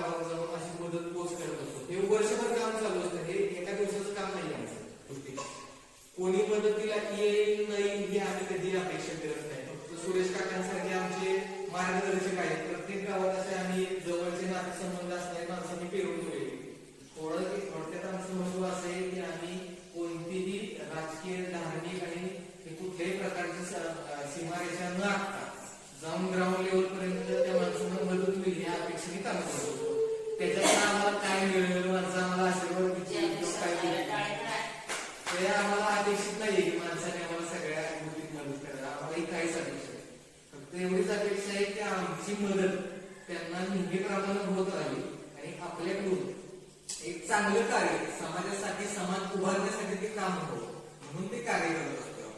गावात जाऊन अशी मदत पोच करत असतो. हे वर्षभर काम चालू असतं. हे एका दिवसाचं काम नाही आमचं कोणी मदतीला येईल नाही हे आम्ही कधी अपेक्षा करत नाही. फक्त सुरेश काकांसारखे आमचे मार्गदर्शक आहेत. प्रत्येक गावात असे आम्ही जवळचे नाते संबंध माणसं मी पेरून ठेवले. थोडं थोडक्यात आमचं महत्त्व असं आहे की आम्ही कोणतीही राजकीय धार्मिक आणि कुठल्याही प्रकारची सीमारेषा न आखता जाऊन ग्राउंड लेवल पर्यंत त्या माणसांना मदत होईल या अपेक्षेने काम करतो. त्याच्यातून आम्हाला काय मिळेल माणसं आम्हाला आशीर्वाद देतील काय देतील ते म्हणजे आम्हाला अपेक्षित नाही की माणसाने आम्हाला सगळ्या गोष्टीत मदत करा आम्हालाही काहीच अपेक्षा नाही. फक्त एवढीच अपेक्षा आहे की आमची मदत त्यांना नेहमीप्रमाणे होत राहिली. आणि आपल्याकडून एक चांगलं कार्य समाजासाठी समाज उभारण्यासाठी ते काम होतं. म्हणून ते कार्य करत असतो.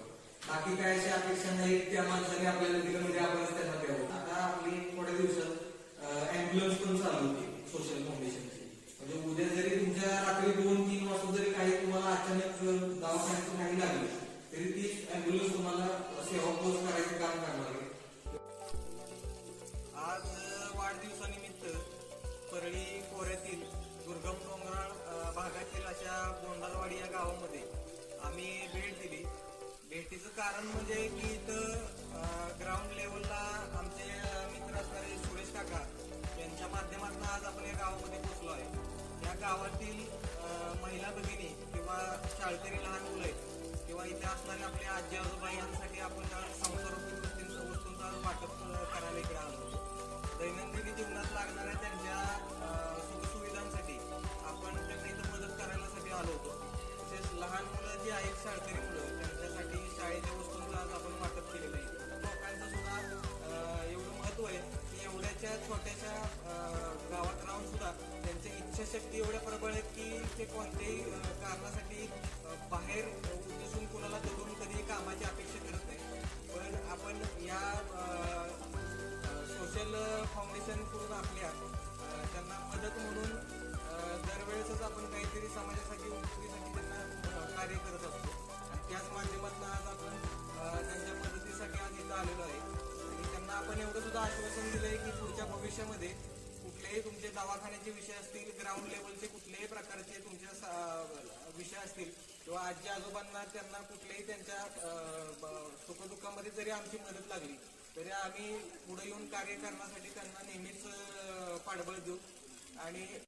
बाकी काय अशी अपेक्षा नाही त्या माणसाने आपल्याला दिलं म्हणजे आपणच त्यांना द्यावं. आता आपली थोड्या दिवसात अँब्युलन्स पण चालू होती. सोशल फाउंडेशनची म्हणजे उद्या जरी तुमच्या रात्री दोन तीन वाजता जरी काही तुम्हाला अचानक दवाखान्याचं काही लागलं तरी ती अँब्युलन्स तुम्हाला सेवा पोस्ट करायचं काम करणार आहे. आज वाढदिवसानिमित्त परळी खोऱ्यातील दुर्गम डोंगराळ भागातील अशा गोंडालवाडी या गावामध्ये आम्ही भेट दिली. भेटीचं कारण म्हणजे की इथं ग्राउंड लेवल गावातील महिला भगिनी किंवा शाळकरी लहान मुलं आहेत किंवा इथे असणारे आपले आजी आजोबा यांसाठी आपण संसारोपयोगी गोष्टींचं वस्तूंचा वाटप करायला इकडे आलो होतो. दैनंदिन जीवनात लागणाऱ्या त्यांच्या सुखसुविधांसाठी आपण त्यांना इथं मदत करायलासाठी आलो होतो तसेच लहान मुलं जी आहेत शाळकरी मुलं त्यांच्यासाठी शाळेच्या वस्तूंचा आज आपण वाटप केलेलं आहे लोकांचं सुद्धा एवढं महत्त्व आहे की एवढ्याच्या छोट्याशा इच्छाशक्ती एवढ्या प्रबळ आहेत की ते कोणत्याही कारणासाठी बाहेर उद्देशून कुणाला दडून कधी कामाची अपेक्षा करत नाही. पण आपण या सोशल फाउंडेशन करून आपल्या त्यांना मदत म्हणून दरवेळेसच आपण काहीतरी समाजासाठी उपयोगीसाठी त्यांना कार्य करत असतो. आणि त्याच माध्यमातून आज आपण त्यांच्या मदतीसाठी आज इथं आलेलो आहे. आणि त्यांना आपण एवढं सुद्धा आश्वासन दिलंय की पुढच्या भविष्यामध्ये कुठलेही तुमचे दवाखान्याचे विषय असतील ग्राउंड लेवलचे कुठल्याही प्रकारचे तुमच्या सा- विषय असतील किंवा आजी आजोबांना त्यांना कुठल्याही त्यांच्या सुखदुःखामध्ये जरी आमची मदत लागली तरी आम्ही पुढे येऊन कार्य करण्यासाठी त्यांना नेहमीच पाठबळ देऊ. आणि